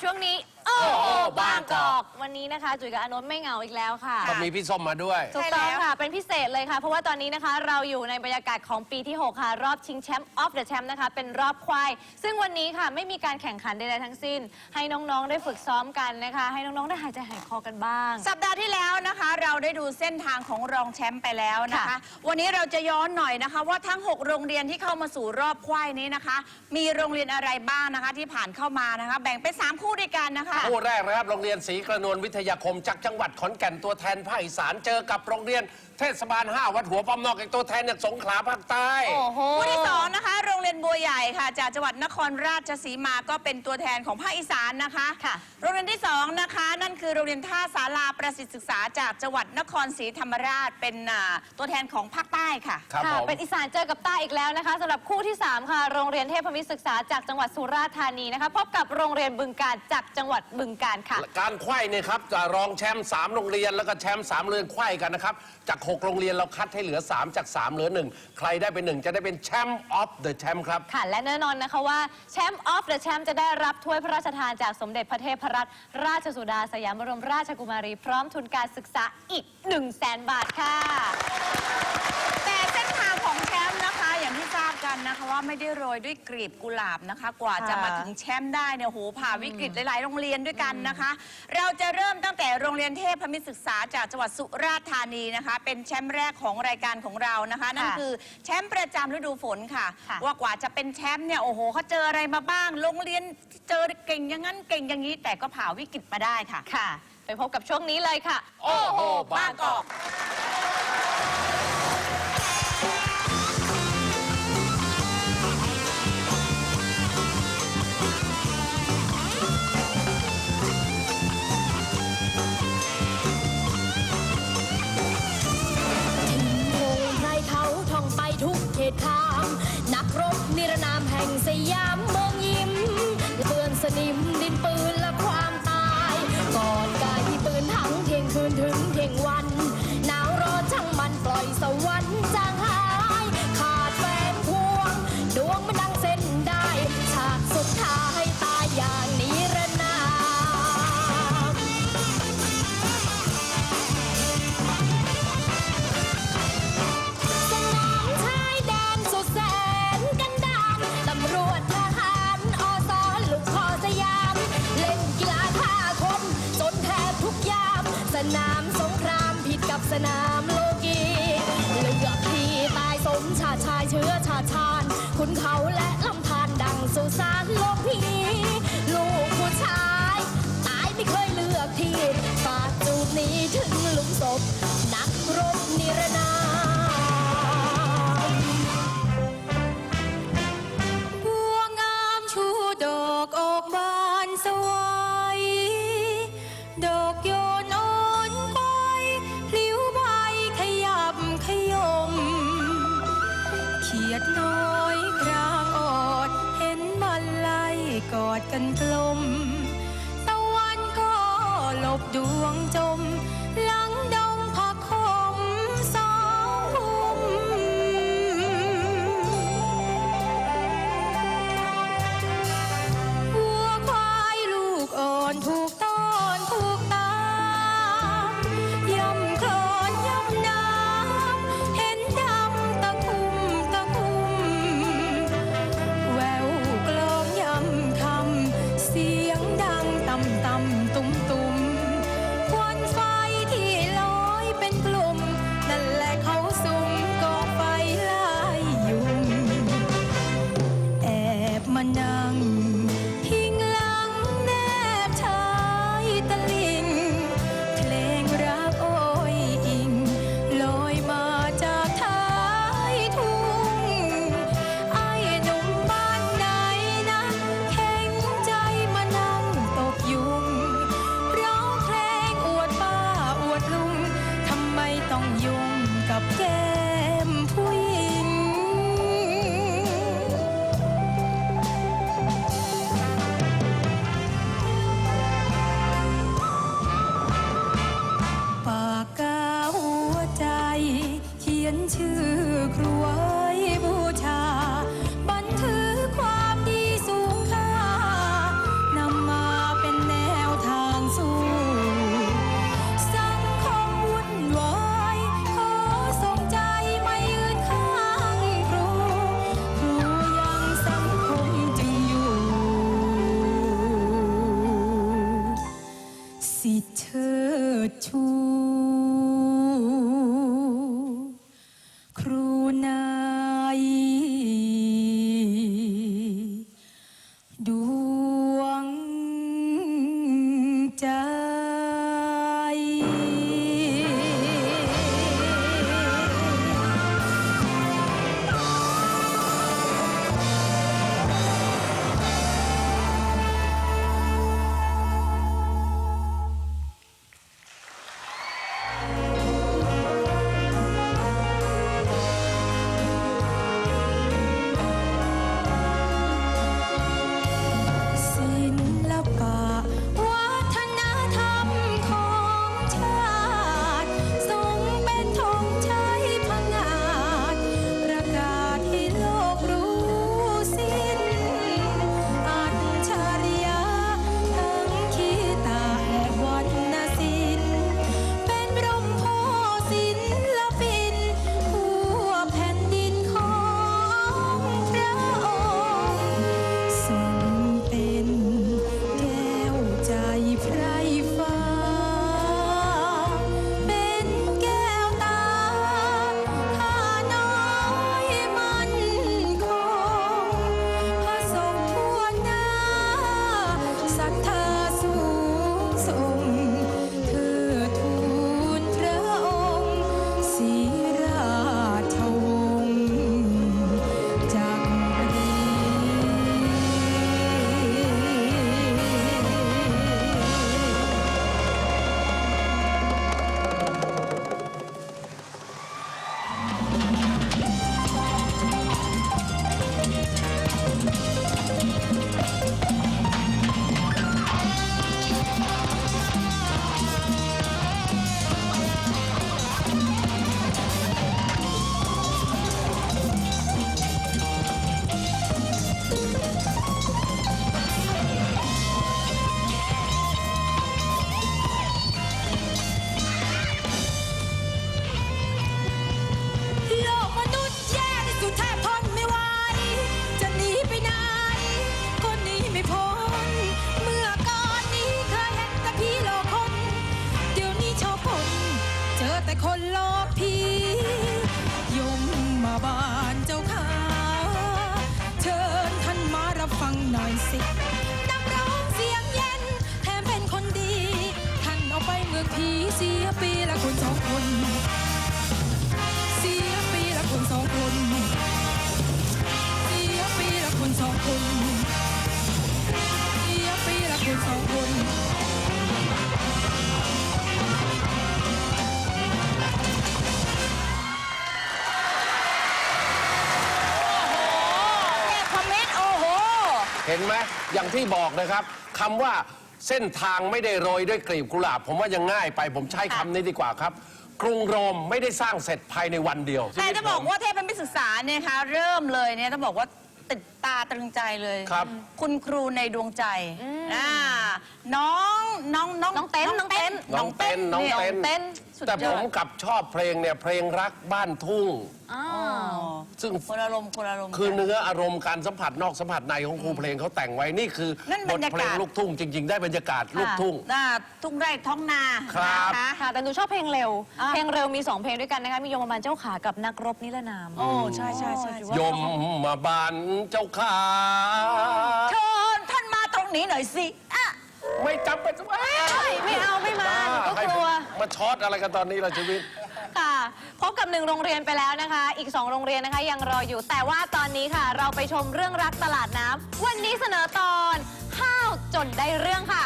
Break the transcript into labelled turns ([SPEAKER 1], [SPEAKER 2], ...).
[SPEAKER 1] ช่วงนี้ บางกอก
[SPEAKER 2] บางกอก
[SPEAKER 1] วันนี้นะคะ จุ๋ยกับอานนท์ไม่เหงาอีกแล้วค่ะ
[SPEAKER 2] ก็มีพี่ส้มมาด้วย
[SPEAKER 1] ถูกต้องค่ะ เป็นพิเศษเลยค่ะ เพราะว่าตอนนี้นะคะ เราอยู่ในบรรยากาศของปีที่ 6 ค่ะ รอบชิงแชมป์ออฟเดอะแชมป์นะคะ เป็นรอบควาย ซึ่งวันนี้ค่ะไม่มีการแข่งขันใดๆทั้งสิ้น ให้น้องๆได้ฝึกซ้อมกันนะคะ ให้น้องๆได้หายใจหายคอกันบ้าง
[SPEAKER 3] สัปดาห์ที่แล้วนะคะ เราได้ดูเส้นทางของรองแชมป์ไปแล้วนะคะ
[SPEAKER 1] ค่ะ
[SPEAKER 3] วันนี้เราจะย้อนหน่อยนะคะ ว่าทั้ง 6 โรงเรียนที่เข้ามาสู่รอบควายนี้นะคะ มีโรงเรียนอะไรบ้างนะคะ ที่ผ่านเข้ามานะคะ แบ่งเป็น3คู่ด้วยกันนะคะ
[SPEAKER 2] คู่แรกนะครับ โรงเรียนศรีกระนวลวิทยาคมจากจังหวัดขอนแก่นตัวแทนภาคอีสานเจอกับโรงเรียน เทศบาล 5 วัดหัวป้อมนอกอีกตัวแทนจากสงขลาภาคใต้
[SPEAKER 1] โอ้โห
[SPEAKER 3] คู่ที่สองนะคะ โรงเรียนบัวใหญ่ค่ะ จากจังหวัดนครราชสีมาก็เป็นตัวแทนของภาคอีสานนะคะ
[SPEAKER 1] ค่ะ
[SPEAKER 3] โรงเรียนที่สองนะคะ นั่นคือโรงเรียนท่าสาราประสิทธิศึกษาจากจังหวัดนครศรีธรรมราชเป็นอ่าตัวแทนของภาคใต้ค่ะ
[SPEAKER 2] ครับ
[SPEAKER 1] ค่ะ
[SPEAKER 2] ผม
[SPEAKER 1] เป็นอีสานเจอกับใต้อีกแล้วนะคะสำหรับคู่ที่ 3 ค่ะ โรงเรียนเทพมิตรศึกษาจากจังหวัดสุราษฎร์ธานีนะคะพบกับโรงเรียนบึงการจากจังหวัดบึงการค่ะ
[SPEAKER 2] การไขว้เนี่ยครับจะรองแชมป์3โรงเรียนแล้วก็แชมป์3โรงเรียนไขว้กันนะครับ จาก6 โรงเรียนเราคัดให้เหลือ 3 จาก 3 เหลือ 1 ใครได้เป็น 1 จะได้เป็นแชมป์ออฟเดอะแชมป์ครับ
[SPEAKER 1] ค่ะ และแน่นอนนะคะว่าแชมป์ออฟเดอะแชมป์จะได้รับถ้วยพระราชทานจากสมเด็จพระเทพรัตนราชสุดาสยามบรมราชกุมารี พร้อมทุนการศึกษาอีก 1 0 0 0 0แสนบาทค่ะ
[SPEAKER 3] ไม่ได้โรยด้วยกลีบกุหลาบนะคะ กว่าจะ
[SPEAKER 1] ค่ะ
[SPEAKER 3] มาถึงแชมป์ได้เนี่ยโหผ่าวิกฤตหลายๆ โรงเรียนด้วยกันนะคะ เราจะเริ่มตั้งแต่โรงเรียนเทพมิตรศึกษาจากจังหวัดสุราษฎร์ธานีนะคะ เป็นแชมป์แรกของรายการของเรานะคะ นั่นคือแชมป์ประจำฤดูฝนค่ะ
[SPEAKER 1] ค่ะ
[SPEAKER 3] ว่ากว่าจะเป็นแชมป์เนี่ยโอ้โหเขาเจออะไรมาบ้าง โรงเรียนเจอเก่งอย่างนั้นเก่งอย่างนี้ แต่ก็ผ่าวิกฤตมาได้ค่ะ
[SPEAKER 1] ค่ะ ไปพบกับช่วงนี้เลยค่ะ
[SPEAKER 2] โอ้โห
[SPEAKER 3] บางกอก
[SPEAKER 4] พ คุณเขาและลำธารดังสุสานโลกพีลูกผู้ชายตายไม่เคยเลือกที่ฝากจูบนี้ถึงหลุมศพ นักรบนิรนามบัวงามชูดอกออกบาน วงจมีเสียปีละคนสองคน เสียปีละคนสองคน เสียปีละคนสองคน เสียปีละคนสองคน
[SPEAKER 2] เห็นไหมอย่างที่บอกนะครับคำว่า เส้นทางไม่ได้โรยด้วยกลีบกุหลาบ ผมว่ายังง่ายไปผมใช้คำนี้ดีกว่าครับ กรุงโรมไม่ได้สร้างเสร็จภายในวันเดียว
[SPEAKER 3] แต่จะบอกว่าเทพมิตรศึกษาเนี่ยนะคะเริ่มเลยเนี่ยต้องบอกว่าติดตาตรึงใจเลย
[SPEAKER 2] ครับ
[SPEAKER 3] คุณครูในดวงใจอ่าน้องน้องน้อง
[SPEAKER 1] น้องเต้นน้องเต้น
[SPEAKER 2] น้องเต้นน้องเต้น
[SPEAKER 1] เต้น
[SPEAKER 3] สุด
[SPEAKER 2] แต่
[SPEAKER 3] ย
[SPEAKER 2] ผ
[SPEAKER 3] อ
[SPEAKER 2] ม
[SPEAKER 3] ด
[SPEAKER 2] กลับชอบเพลงเนี่ยเพลงรักบ้านทุ่ง
[SPEAKER 1] อ๋อ
[SPEAKER 2] ซึ่ง
[SPEAKER 3] คนอารมณ์คนอารมณ์
[SPEAKER 2] คือ
[SPEAKER 3] กัน
[SPEAKER 2] เนื้ออารมณ์การสัมผัสนอกสัมผัสในของครูเพลงเขาแต่งไว้นี่คือ
[SPEAKER 3] นั่น
[SPEAKER 2] บบ
[SPEAKER 3] ร
[SPEAKER 2] ท
[SPEAKER 3] รยากาศ
[SPEAKER 2] เพลงลูกทุ่งจริง ๆ ได้บรรยากาศลูกทุ่ง
[SPEAKER 3] อ่าทุ่งไร่ท้องนา
[SPEAKER 2] ครับ
[SPEAKER 3] นะคะ
[SPEAKER 1] ค่ะ แต่หนูชอบเพลงเร็ว
[SPEAKER 3] อะ
[SPEAKER 1] เพลงเร็วมี 2 เพลงด้วยกันนะคะ มีโยมบาลเจ้าขากับนักรบนิรนาม
[SPEAKER 3] โอ้ใช่ใช่ใช่
[SPEAKER 2] ยมมาบานเจ้าขา
[SPEAKER 3] เชิญท่านมาตรงนี้หน่อยสิอะ
[SPEAKER 2] ไม่จำเป็นต้อง
[SPEAKER 1] เฮ้ยไม่เอาไม่มาหนูก็กลัว
[SPEAKER 2] มาช็อตอะไรกันตอนนี้ล่ะชีวิต
[SPEAKER 1] ค่ะ พบกับหนึ่งโรงเรียนไปแล้วนะคะ อีก 2 โรงเรียนนะคะยังรออยู่ แต่ว่าตอนนี้ค่ะ เราไปชมเรื่องรักตลาดน้ำวันนี้เสนอตอนห้าวจนได้เรื่องค่ะ